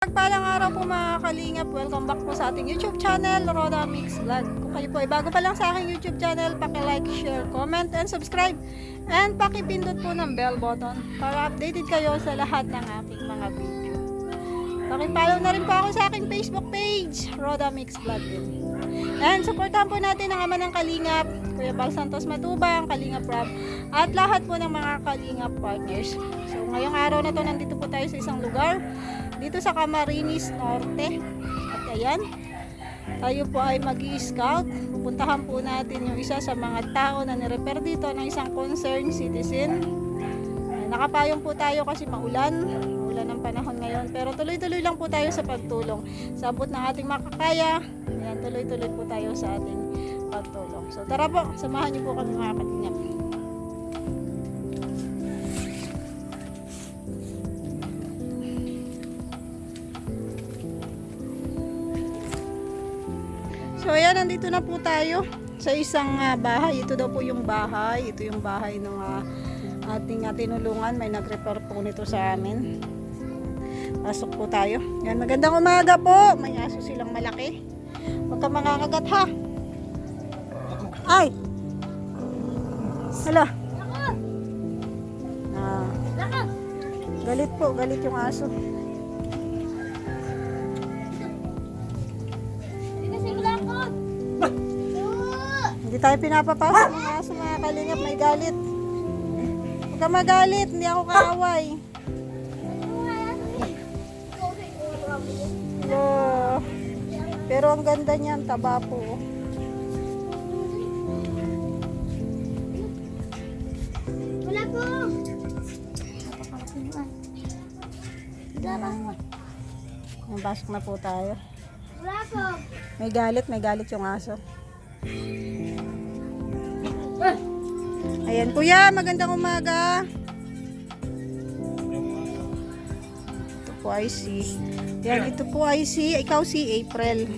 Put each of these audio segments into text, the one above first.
Pagpalang araw po mga kalingap, welcome back po sa ating YouTube channel, Roda Mix Vlog. Kung kayo po ay bago pa lang sa aking YouTube channel, paki-like, share, comment, and subscribe. And pakipindot po ng bell button para updated kayo sa lahat ng aking mga video. Pakipollow na rin po ako sa aking Facebook page, Roda Mix Vlog. And supportahan po natin ang ama ng Kalingap, Kuya Bal Santos Matubang, Kalingap Rob, at lahat po ng mga Kalingap partners. So ngayong araw na to, nandito po tayo sa isang lugar, dito sa Camarines Norte. At ayan, tayo po ay mag scout Pupuntahan po natin yung isa sa mga tao na nirepair dito ng isang concerned citizen. Ay, Nakapayong po tayo kasi maulan. Maulan ng panahon ngayon. Pero tuloy-tuloy lang po tayo sa pagtulong. Sa abot ng ating makakaya, ayan, tuloy-tuloy po tayo sa ating pagtulong. So tara po, samahan niyo po kami mga katingap. Ayan, nandito na po tayo sa isang ah, bahay. Ito daw po yung bahay. Ito yung bahay ng ah, ating uh, tinulungan. May nag-repair po nito sa amin. Pasok po tayo. Yan, magandang umaga po. May aso silang malaki. Huwag ka makakagat ha. Ay! Hala. Ah, galit po, galit yung aso. Hindi tayo pinapapasok ng aso mga kalingap, may galit. Huwag ka magalit, hindi ako kaaway. Oh. Pero ang ganda niyan, taba po. Wala po. Yung pasok na po tayo. Wala po. May galit, may galit yung aso. Ayan, kuya, magandang umaga. Ito po ay si... Yan, ito po ay si... Ikaw si April.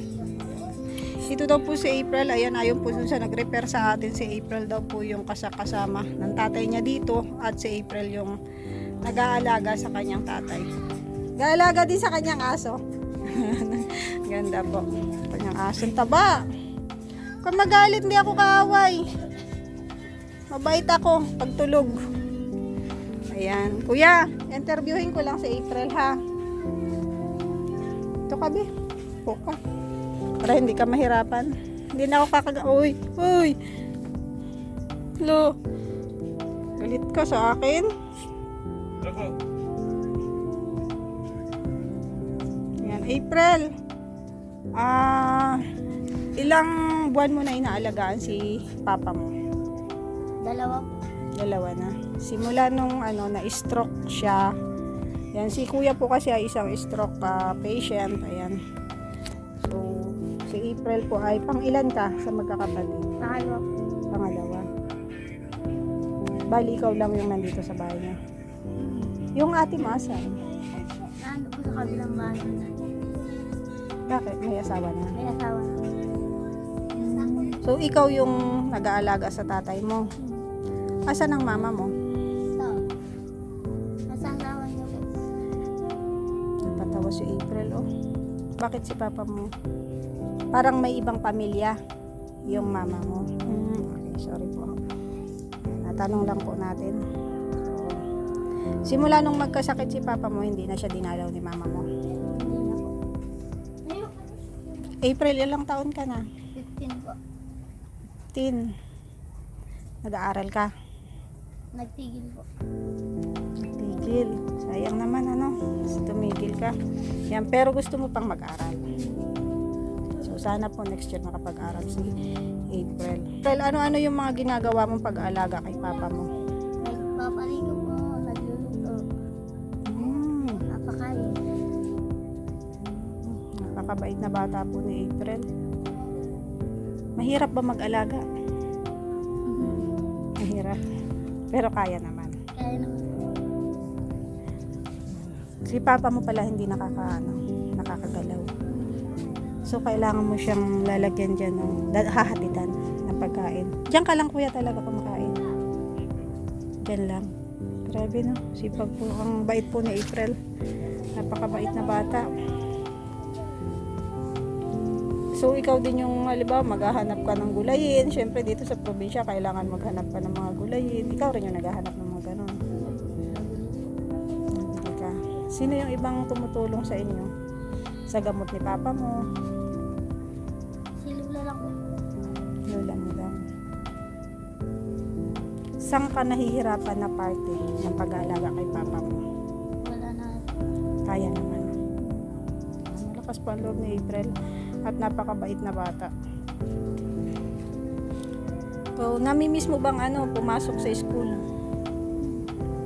Ito daw po si April. Ayan, ayon po sa nag-repair sa atin. Si April daw po yung kasakasama ng tatay niya dito. At si April yung nag-aalaga sa kanyang tatay. Nag-aalaga din sa kanyang aso. Ganda po. Kanyang aso. Taba. Kung magalit, hindi ako kaaway. Mabait ako pagtulog. Ayan. Kuya, interviewin ko lang si April ha. Ito ka, be. Po ka. Para hindi ka mahirapan. Hindi na ako kakaga... Uy! Uy! Lo! Galit ka sa akin? Ayan, April. Ah, ilang buwan mo na inaalagaan si papa mo? Dalawa po. Dalawa na. Simula nung ano na stroke siya. Yan si kuya po kasi ay isang stroke ah, patient. Ayan. So si April po ay pang ilan ka sa magkakapatid? Pangalawa po. Pangalawa. Bali ikaw lang yung nandito sa bahay niya. Yung ate mo asan? Nando po sa kabilang bahay. Bakit? May asawa na. May asawa na. So ikaw yung nag-aalaga sa tatay mo. Asan ang mama mo? Napatawa si April, oh. Bakit si papa mo? Parang may ibang pamilya yung mama mo. Hmm, okay, sorry po. Natanong lang po natin. So, simula nung magkasakit si papa mo, hindi na siya dinalaw ni mama mo. April, ilang taon ka na? 15 po. 10. Nag-aaral ka? Nagtigil po. Tigil. Sayang naman, ano? Tumigil ka. Yan, pero gusto mo pang mag-aral. So, sana po next year makapag-aral si April. April, ano-ano yung mga ginagawa mong pag-aalaga kay papa mo? Nagpapaligo po. Nagluluto. Hmm, Napakain. napakabait na bata po ni April. Mahirap ba mag-alaga? Mahirap. Pero kaya naman. Kaya naman. Si papa mo pala hindi nakaka, ano, nakakagalaw. So, kailangan mo siyang lalagyan dyan ng da- hahatidan ng pagkain. Diyan ka lang kuya talaga kumakain. Diyan lang. Grabe no, sipag po. Ang bait po ni April. Napakabait na bata. So, ikaw din yung, halimbawa, maghahanap ka ng gulayin. Siyempre, dito sa probinsya, kailangan maghanap ka ng mga gulayin. Ikaw rin yung naghahanap ng mga ganun. Ka. Sino yung ibang tumutulong sa inyo? Sa gamot ni papa mo? Si Lula lang po. Lola mo lang. Saan ka nahihirapan na parte ng pag-aalaga kay papa mo? Wala na. Kaya naman. Malakas pa ang loob ni April at napakabait na bata. So, namimiss mo bang ano, pumasok sa school?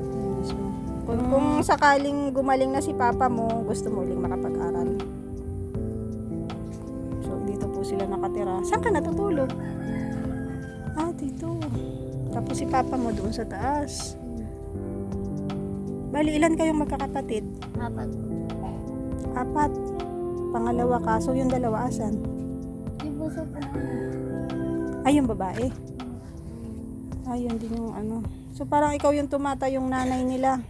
Namimiss mo. Kung, kung sakaling gumaling na si papa mo, gusto mo uling makapag-aral. So, dito po sila nakatira. Saan ka natutulog? Ah, dito. Tapos si papa mo doon sa taas. Bali, ilan kayong magkakapatid? Apat. Apat. Pangalawa ka. So, yung dalawa asan? Yung buso po. Ay, yung babae. Ay, yun din yung ano. So, parang ikaw yung tumata yung nanay nila.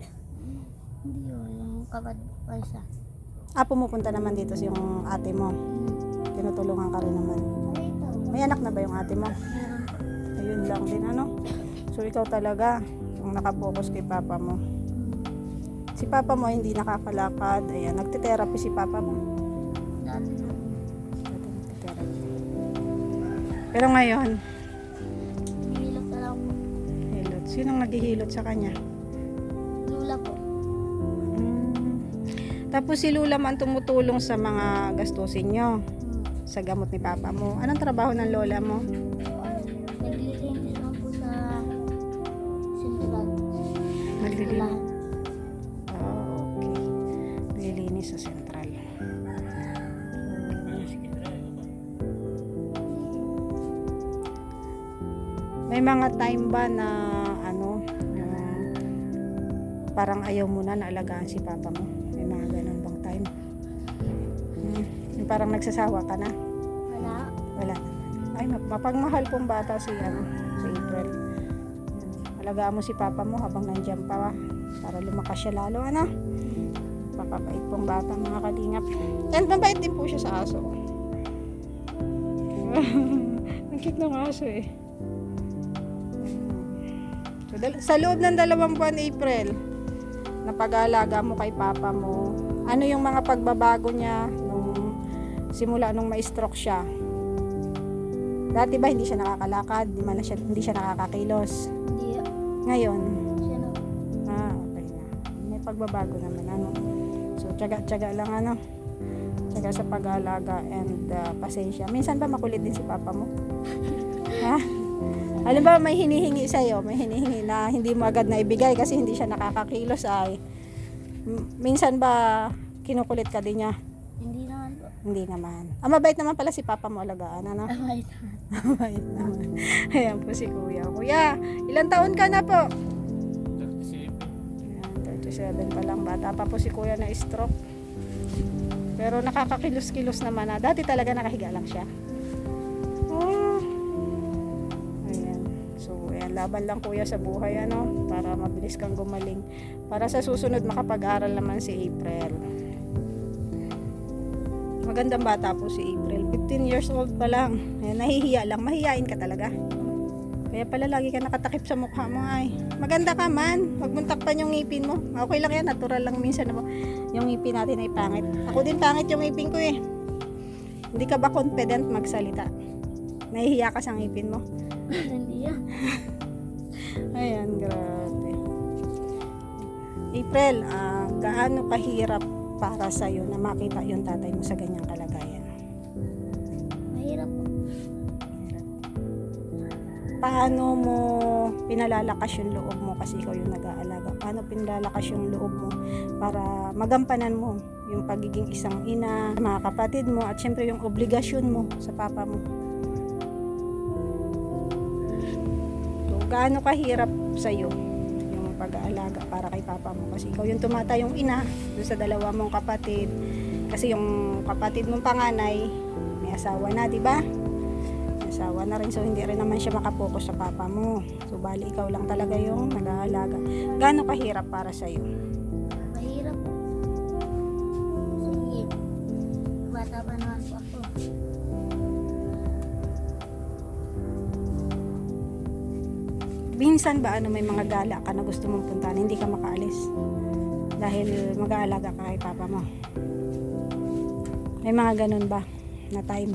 Hindi yun. Yung kapad pa isa. Ah, pumupunta naman dito si yung ate mo. Tinutulungan ka rin naman. May anak na ba yung ate mo? Ayun lang din, ano? So, ikaw talaga yung nakapokus kay papa mo. Si papa mo hindi nakakalakad. Ayan, nagte-therapy si papa mo. Pero ngayon, Nililok na lang po. hilot. Sinong naghihilot sa kanya? Lula po. Mm. Tapos si Lula man tumutulong sa mga gastusin nyo Hmm. sa gamot ni Papa mo. Anong trabaho ng Lola mo? Naglilinis lang po sa sentral. Naglilinis. Mga time ba na ano, yung parang ayaw mo na naalagaan si Papa mo? May mga ganun bang time? Hmm. Parang nagsasawa ka na? Wala. Wala. Ay, map- mapagmahal pong bata si, ano, si April. Alagaan mo si papa mo habang nandiyan pa para lumakas siya lalo, ano? Papabait pong bata mga kalingap. And mabait din po siya sa aso. Ang cute ng aso eh. So, sa loob ng dalawang buwan April, na pag-aalaga mo kay papa mo, ano yung mga pagbabago niya nung simula nung ma-stroke siya? Dati ba hindi siya nakakalakad, di man na siya, hindi siya nakakakilos. Hindi. Ngayon, Siya na. ah, okay na. May pagbabago naman, ano. So, tiyaga-tiyaga lang, ano. Tiyaga sa pag-aalaga and uh, pasensya. Minsan ba makulit din si papa mo? ha? Alam ba, may hinihingi sa'yo, may hinihingi na hindi mo agad na ibigay kasi hindi siya nakakakilos ay. Minsan ba kinukulit ka din niya? Hindi naman po. Hindi naman. Ah, mabait naman pala si papa mo alagaan, ano? Amay naman. Mabait naman. Ayan po si kuya. Kuya, ilang taon ka na po? 37. Ayan, 37 pa lang. Bata pa po si kuya na stroke. Pero nakakakilos-kilos naman na. Dati talaga nakahiga lang siya. Laban lang kuya sa buhay, ano? Para mabilis kang gumaling. Para sa susunod makapag-aral naman si April. Magandang bata po si April. 15 years old pa lang. Ayan, nahihiya lang. Mahihiyain ka talaga. Kaya pala lagi ka nakatakip sa mukha mo ay. Maganda ka man. Huwag mong takpan yung ngipin mo. Okay lang yan. Natural lang minsan na yung ngipin natin ay pangit. Ako din pangit yung ngipin ko eh. Hindi ka ba confident magsalita? Nahihiya ka sa ngipin mo? Hindi. Ayan, grabe. April, ah, gaano kahirap para sa'yo na makita yung tatay mo sa ganyang kalagayan? Mahirap po. paano mo pinalalakas yung loob mo kasi ikaw yung nag-aalaga? Paano pinalalakas yung loob mo para magampanan mo yung pagiging isang ina, mga kapatid mo, at syempre yung obligasyon mo sa papa mo? Gaano kahirap sa'yo yung pag-aalaga para kay papa mo? Kasi ikaw yung tumatayong ina doon sa dalawa mong kapatid. Kasi yung kapatid mong panganay, may asawa na, di ba? May asawa na rin so hindi rin naman siya makapokus sa papa mo so bali ikaw lang talaga yung nag-aalaga gaano kahirap para sa iyo minsan ba ano may mga gala ka na gusto mong puntahan, hindi ka makaalis? Dahil mag-aalaga ka kay papa mo. May mga ganun ba na time?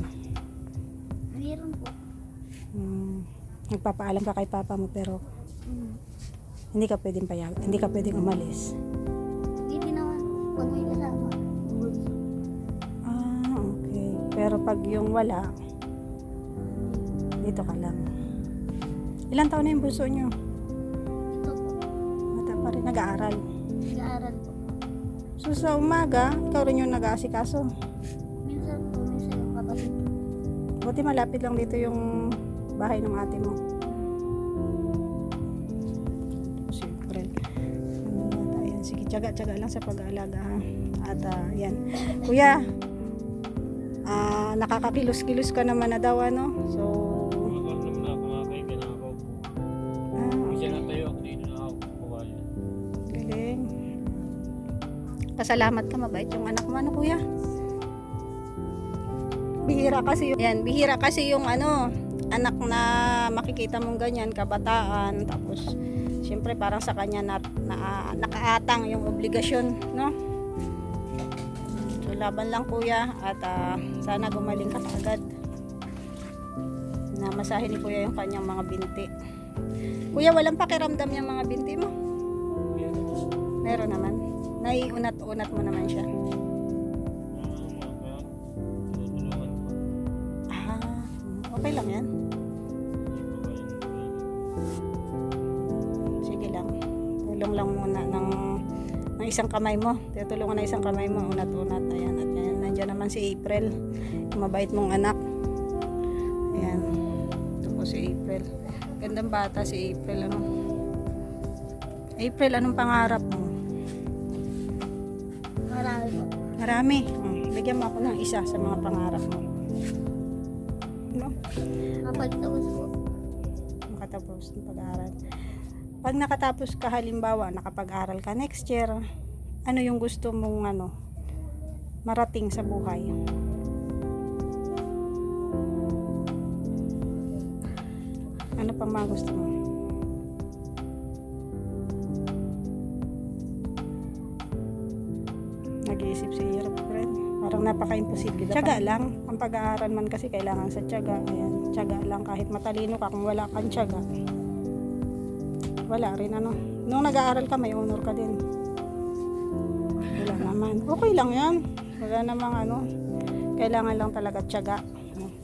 Mayroon po. Hmm, nagpapaalam ka kay papa mo pero Hmm. hindi ka pwedeng payag, hindi ka pwedeng umalis. Hindi naman pag may kasama. Ah, okay. Pero pag yung wala, dito ka lang. Ilan taon na yung bunso nyo? Ito po. Pa rin, nag-aaral. Nag-aaral po. So sa umaga, ikaw rin yung nag-aasikaso. Minsan po, minsan yung kapatid. Buti malapit lang dito yung bahay ng ate mo. Siyempre. Ano, ayan, sige, tsaga-tsaga lang sa pag-aalaga ha. At ah, yan. Kuya, ah, nakakakilos-kilos ka naman na daw ano. So, Pasalamat ka, mabait yung anak mo, ano kuya? Bihira kasi yung, yan, bihira kasi yung ano, anak na makikita mong ganyan, kabataan, tapos, siyempre parang sa kanya na, na, nakaatang yung obligasyon, no? So, laban lang kuya, at ah, sana gumaling ka agad. Namasahe ni kuya yung kanyang mga binti. Kuya, walang pakiramdam yung mga binti mo? Meron naman. Naiunat-unat mo naman siya. Ah, okay lang yan. Sige lang. Tulong lang muna ng, ng isang kamay mo. Tutulungan na isang kamay mo. Unat-unat. Ayan. At yan, nandiyan naman si April. Mabait mong anak. Ayan. Ito po si April. Gandang bata si April. Ano? April, anong pangarap mo? Marami. Hmm, Bigyan mo ako ng isa sa mga pangarap mo. No? Kapag tapos po, Makatapos ng pag-aaral. Pag nakatapos ka halimbawa, nakapag-aral ka next year, ano yung gusto mong ano, marating sa buhay? Ano pang mga gusto mo? Napaka-imposible. Tiyaga lang. Ang pag-aaral man kasi kailangan sa tiyaga. Ayan, tiyaga lang kahit matalino ka kung wala kang tiyaga. Wala rin ano. Nung nag-aaral ka, may honor ka din. Wala naman. Okay lang yan. Wala namang ano. Kailangan lang talaga tiyaga.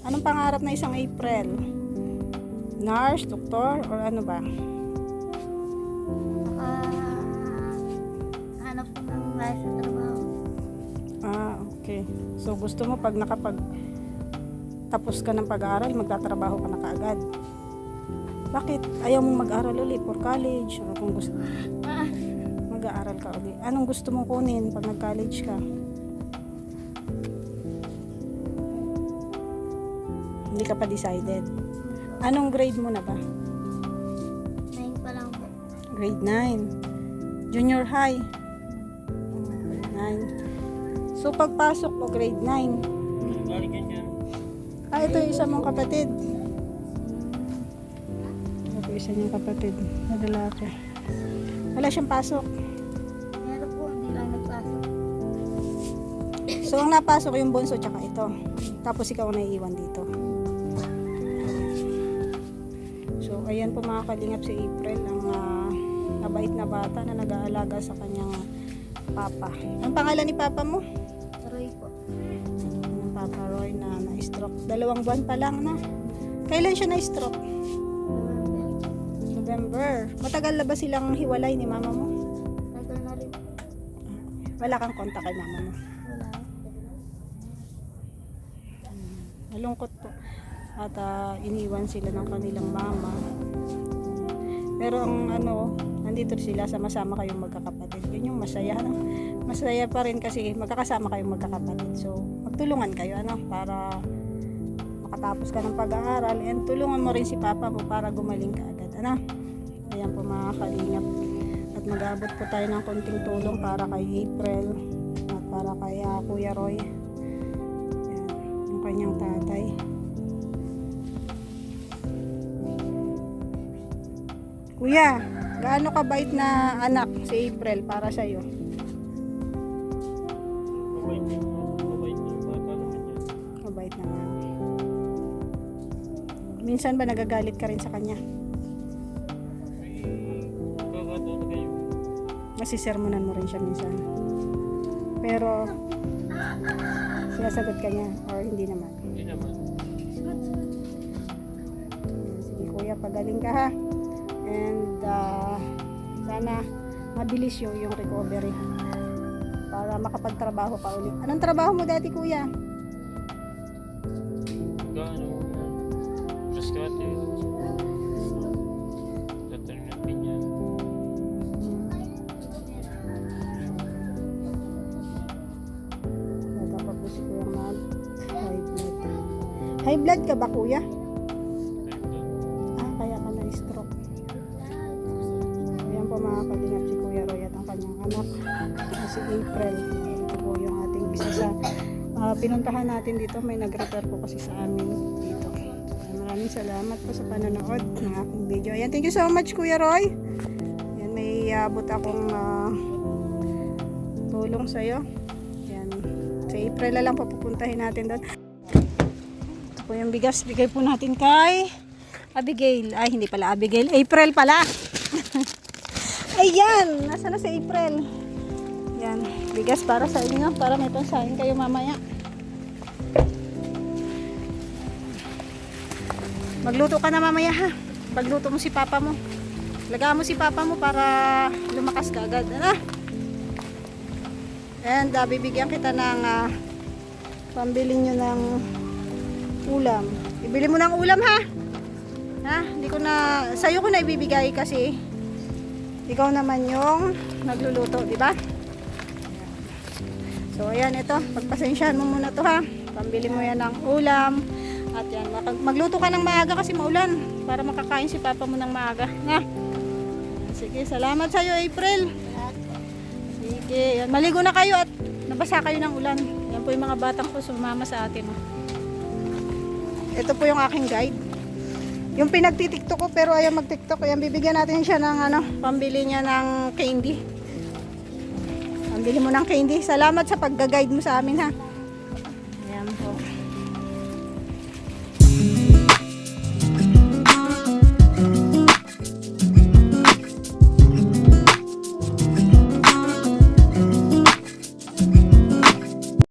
Anong pangarap na isang April? Nurse, doktor, or ano ba? naka hanap po ng. Ah, okay. So gusto mo pag nakapag tapos ka ng pag-aaral, magtatrabaho ka na kaagad. Bakit? Ayaw mong mag-aral ulit for college? O kung gusto, Ah, mag-aaral ka ulit. Anong gusto mong kunin pag nag-college ka? Hindi ka pa decided. Anong grade mo na ba? nine pa lang po. Grade 9. Junior high. Grade 9. So pagpasok mo grade 9. Galing yan dyan. Ah, ito yung isa mong kapatid. Ito yung isa niyang kapatid. Nadala ko. Wala siyang pasok. Meron po, hindi lang nagpasok. So, ang napasok yung bunso tsaka ito. Tapos ikaw na iiwan dito. So, ayan po mga kalingap si April, ang ah, mabait na bata na nag-aalaga sa kanyang papa. Ang pangalan ni papa mo? Na-stroke. Dalawang buwan pa lang na. Kailan siya na-stroke? November. November. Matagal na ba silang hiwalay ni mama mo? Tagal na rin. Wala kang kontak kay mama mo. Wala. Malungkot po. At ah, iniwan sila ng kanilang mama. Pero ang ano, nandito sila sama-sama kayong magkakapatid. Yun yung masaya. No? Masaya pa rin kasi magkakasama kayong magkakapatid. So, magtulungan kayo ano para makatapos ka ng pag-aaral and tulungan mo rin si papa mo para gumaling ka agad. Ano? Ayan po mga kalingap. At mag-aabot po tayo ng konting tulong para kay April at para kay ah, Kuya Roy. Ayan, yung kanyang tatay. Kuya, gaano kabait na anak si April para sa iyo? Minsan ba nagagalit ka rin sa kanya? Kayo. Masisermonan mo rin siya minsan. Pero, sinasagot ka niya or hindi naman. Hindi naman. Sige kuya, pagaling ka ha. And uh, sana mabilis yung, yung recovery para makapagtrabaho ka ulit. Anong trabaho mo dati kuya? High blood. Ka ba kuya? Ah, kaya ka na-stroke. Ayan po mga kalingap si Kuya Roy at ang kanyang anak na si April. Ito po yung ating isa sa ah, pinuntahan natin dito. May nag-refer po kasi sa amin. Maraming salamat po sa panonood ng aking video. Ayan, thank you so much Kuya Roy. Ayan, may abot akong ah, tulong sa'yo. Ayan, sa April na lang po pupuntahin natin doon. Ito po yung bigas. Bigay po natin kay Abigail. Ay, hindi pala Abigail. April pala. Ayan. Nasa na si April? Yan. Bigas para sa inyo. Para may pansahin kayo mamaya. Magluto ka na mamaya ha. Pagluto mo si papa mo. Lagaan mo si papa mo para lumakas ka agad. Ano? And ah, bibigyan kita ng ah, pambili nyo ng ulam. Ibili mo ng ulam ha. Ha? Hindi ko na sa'yo ko na ibibigay kasi ikaw naman yung nagluluto, di ba? So ayan ito, pagpasensyahan mo muna to ha. Pambili mo yan ng ulam. At yan, magluto ka ng maaga kasi maulan para makakain si papa mo ng maaga. Na. Sige, salamat sa iyo April. Sige, yan. maligo na kayo at nabasa kayo ng ulan. Yan po yung mga batang po sumama sa atin. Ito po yung aking guide. Yung pinagtitiktok ko pero ayaw magtiktok. Ayan, bibigyan natin siya ng ano, pambili niya ng candy. Pambili mo ng candy. Salamat sa pagga-guide mo sa amin ha.